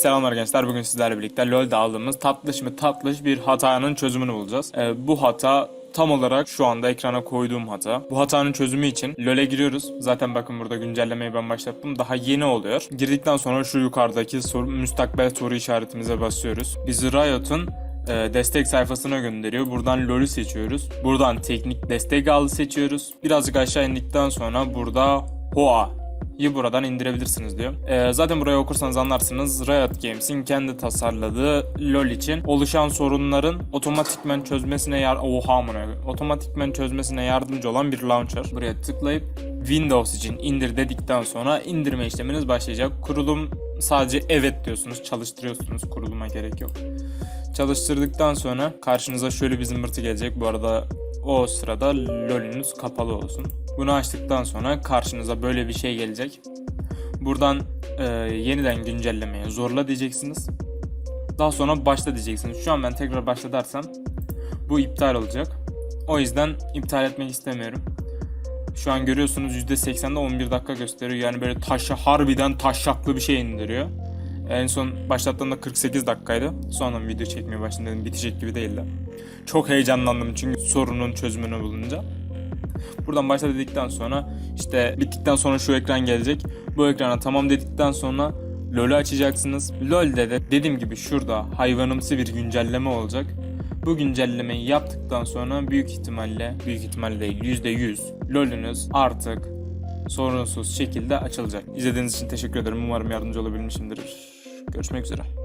Selamlar gençler. Bugün sizlerle birlikte LoL'de aldığımız tatlış mı tatlış bir hatanın çözümünü bulacağız. Ee, bu hata tam olarak şu anda ekrana koyduğum hata. Bu hatanın çözümü için LoL'e giriyoruz. Zaten bakın burada güncellemeyi ben başlattım. Daha yeni oluyor. Girdikten sonra şu yukarıdaki soru, müstakbel soru işaretimize basıyoruz. Bizi Riot'un e, destek sayfasına gönderiyor. Buradan LoL'ü seçiyoruz. Buradan teknik destek alı seçiyoruz. Birazcık aşağı indikten sonra burada HOA yi buradan indirebilirsiniz diyor. Ee, zaten burayı okursanız anlarsınız. Riot Games'in kendi tasarladığı LoL için oluşan sorunların otomatikmen çözmesine yar oha amına otomatikmen çözmesine yardımcı olan bir launcher. Buraya tıklayıp Windows için indir dedikten sonra indirme işleminiz başlayacak. Kurulum sadece evet diyorsunuz, çalıştırıyorsunuz. Kuruluma gerek yok. Çalıştırdıktan sonra karşınıza şöyle bir zımbırtı gelecek. Bu arada o sırada LoL'ünüz kapalı olsun. Bunu açtıktan sonra karşınıza böyle bir şey gelecek. Buradan e, yeniden güncellemeye zorla diyeceksiniz. Daha sonra başla diyeceksiniz. Şu an ben tekrar başla dersem bu iptal olacak. O yüzden iptal etmek istemiyorum. Şu an görüyorsunuz %80'de 11 dakika gösteriyor. Yani böyle taşa harbiden taşaklı bir şey indiriyor. En son başlattığımda 48 dakikaydı. Sonra video çekmeye başladım dedim bitecek gibi değildi. Çok heyecanlandım çünkü sorunun çözümünü bulunca. Buradan başla dedikten sonra işte bittikten sonra şu ekran gelecek. Bu ekrana tamam dedikten sonra LoL'ü açacaksınız. LoL'de de dediğim gibi şurada hayvanımsı bir güncelleme olacak. Bu güncellemeyi yaptıktan sonra büyük ihtimalle, büyük ihtimalle değil %100 LoL'ünüz artık sorunsuz şekilde açılacak. İzlediğiniz için teşekkür ederim. Umarım yardımcı olabilmişimdir. Görüşmek üzere.